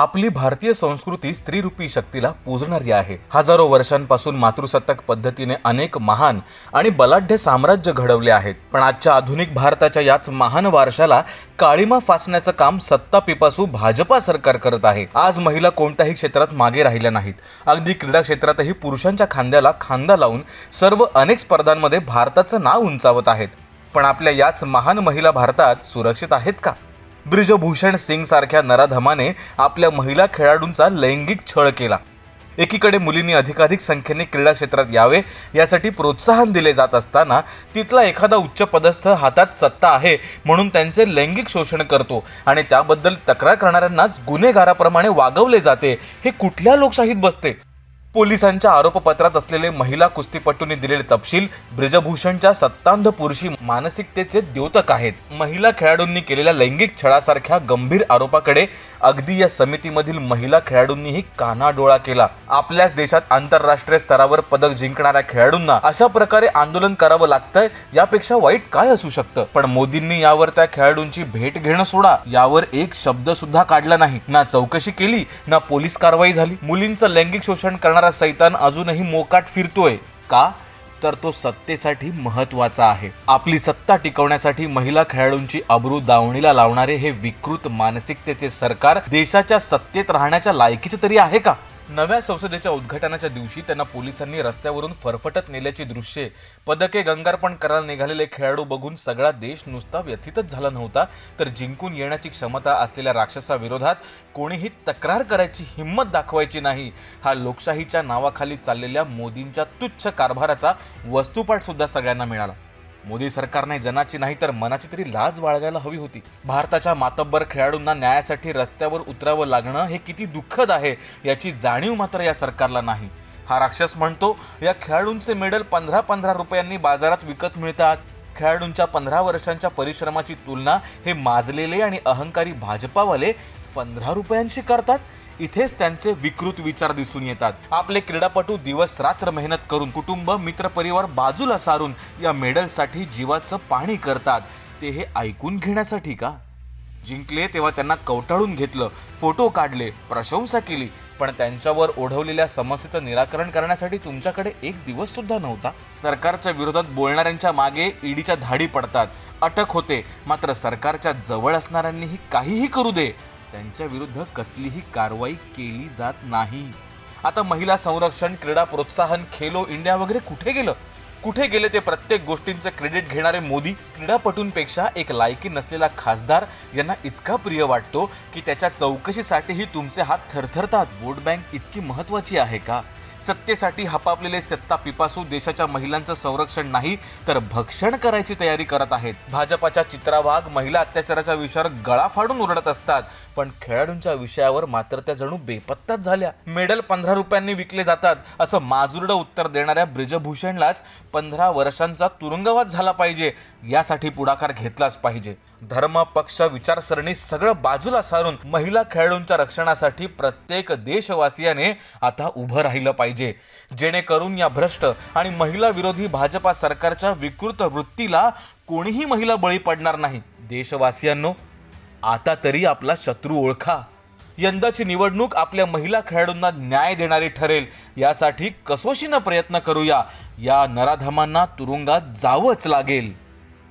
आपली भारतीय संस्कृती स्त्रीरूपी शक्तीला पूजणारी आहे. हजारो वर्षांपासून मातृसत्ताक पद्धतीने अनेक महान आणि बलाढ्य साम्राज्य घडवले आहेत. पण आजच्या आधुनिक भारताच्या याच महान वारशाला काळीमा फासण्याचं काम सत्ता पिपासू भाजपा सरकार करत आहे. आज महिला कोणत्याही क्षेत्रात मागे राहिल्या नाहीत. अगदी क्रीडा क्षेत्रातही पुरुषांच्या खांद्याला खांदा लावून सर्व अनेक स्पर्धांमध्ये भारताचं नाव उंचावत आहेत. पण आपल्या याच महान महिला भारतात सुरक्षित आहेत का? ब्रिजभूषण सिंग सारख्या नराधमाने आपल्या महिला खेळाडूंचा लैंगिक छळ केला. एकीकडे मुलींनी अधिकाधिक संख्येने क्रीडा क्षेत्रात यावे यासाठी प्रोत्साहन दिले जात असताना तिथला एखादा उच्च पदस्थ हातात सत्ता आहे म्हणून त्यांचे लैंगिक शोषण करतो आणि त्याबद्दल तक्रार करणाऱ्यांनाच गुन्हेगाराप्रमाणे वागवले जाते हे कुठल्या लोकशाहीत बसते? पोलिसांच्या आरोपपत्रात असलेले महिला कुस्तीपटूंनी दिलेले तपशील ब्रिजभूषणच्या सत्तांध पुरुषी मानसिकतेचे द्योतक आहेत. महिला खेळाडूंनी केलेल्या लैंगिक छळासारख्या गंभीर आरोपाकडे अगदी या समितीमधील महिला खेळाडूंनीही कानाडोळा केला. आपल्याच देशात आंतरराष्ट्रीय स्तरावर पदक जिंकणाऱ्या खेळाडूंना अशा प्रकारे आंदोलन करावं लागतंय यापेक्षा वाईट काय असू शकतं? पण मोदींनी यावर त्या खेळाडूंची भेट घेणं सोडा यावर एक शब्द सुद्धा काढला नाही. ना चौकशी केली ना पोलीस कारवाई झाली. मुलींचं लैंगिक शोषण करणारा सैतान अजूनही मोकाट फिरतोय. का? तर तो सत्तेसाठी महत्त्वाचा आहे. आपली सत्ता टिकवण्यासाठी महिला खेळाडूंची अब्रू दावणीला लावणारे हे विकृत मानसिकतेचे सरकार देशाच्या सत्तेत राहण्याच्या लायकीचे तरी आहे का? नव्या संसदेच्या उद्घाटनाच्या दिवशी त्यांना पोलिसांनी रस्त्यावरून फरफटत नेल्याची दृश्ये पदके गंगार्पण करायला निघालेले खेळाडू बघून सगळा देश नुसता व्यथितच झाला नव्हता तर जिंकून येण्याची क्षमता असलेल्या राक्षसाविरोधात कोणीही तक्रार करायची हिंमत दाखवायची नाही. हा लोकशाहीच्या नावाखाली चाललेल्या मोदींच्या तुच्छ कारभाराचा वस्तुपाठ सुद्धा सगळ्यांना मिळाला. मोदी सरकारने जनाची नाही तर मनाची तरी लाज बाळगायला हवी होती. भारताच्या मातब्बर खेळाडूंना न्यायासाठी रस्त्यावर उतरावं लागणं हे किती दुःखद आहे याची जाणीव मात्र या सरकारला नाही. हा राक्षस म्हणतो या खेळाडूंचे मेडल पंधरा पंधरा रुपयांनी बाजारात विकत मिळतात. खेळाडूंच्या पंधरा वर्षांच्या परिश्रमाची तुलना हे माजलेले आणि अहंकारी भाजपावाले पंधरा रुपयांशी करतात? इथेच त्यांचे विकृत विचार दिसून येतात. आपले क्रीडापटू दिवस रात्र मेहनत करून कुटुंब मित्रपरिवार बाजूला सारून या मेडलसाठी जीवाचं पाणी करतात. ते हे ऐकून घेण्यासाठी का? जिंकले तेव्हा त्यांना कवटाळून घेतलं फोटो काढले प्रशंसा केली पण त्यांच्यावर ओढवलेल्या समस्येचं निराकरण करण्यासाठी तुमच्याकडे एक दिवस सुद्धा नव्हता. सरकारच्या विरोधात बोलणाऱ्यांच्या मागे ईडीच्या धाडी पडतात. अटक होते मात्र सरकारच्या जवळ असणाऱ्यांनीही काहीही करू दे त्यांच्या विरुद्ध कसलीही कारवाई केली जात नाही. आता महिला संरक्षण क्रीडा प्रोत्साहन खेलो इंडिया वगैरे कुठे गेलं? कुठे गेले ते प्रत्येक गोष्टींचं क्रेडिट घेणारे मोदी? क्रीडापटूंपेक्षा एक लायकी नसलेला खासदार यांना इतका प्रिय वाटतो की त्याच्या चौकशीसाठीही तुमचे हात थरथरतात. वोट बँक इतकी महत्वाची आहे का? सत्तेसाठी हपापलेले सत्ता पिपासू देशाच्या महिलांचं संरक्षण नाही तर भक्षण करायची तयारी करत आहेत. भाजपाच्या चित्रावाघ महिला अत्याचाराच्या विषयावर गळा फाडून ओरडत असतात. पण खेळाडूंच्या विषयावर मात्र त्या जणू बेपत्ताच झाल्या. मेडल पंधरा रुपयांनी विकले जातात असं माजुरडं उत्तर देणाऱ्या ब्रिजभूषणलाच पंधरा वर्षांचा तुरुंगवास झाला पाहिजे. यासाठी पुढाकार घेतलाच पाहिजे. धर्म पक्ष विचारसरणी सगळं बाजूला सारून महिला खेळाडूंच्या रक्षणासाठी प्रत्येक देशवासियाने आता उभं राहिलं पाहिजे. पाहिजे. जेणेकरून या भ्रष्ट आणि महिला विरोधी भाजपा सरकारच्या विकृत वृत्तीला कोणीही महिला बळी पडणार नाही. देशवासियांनो आता तरी आपला शत्रू ओळखा. यंदाची निवडणूक आपल्या महिला खेळाडूंना न्याय देणारी ठरेल. यासाठी कसोशीनं प्रयत्न करूया. या नराधमांना तुरुंगात जावंच लागेल.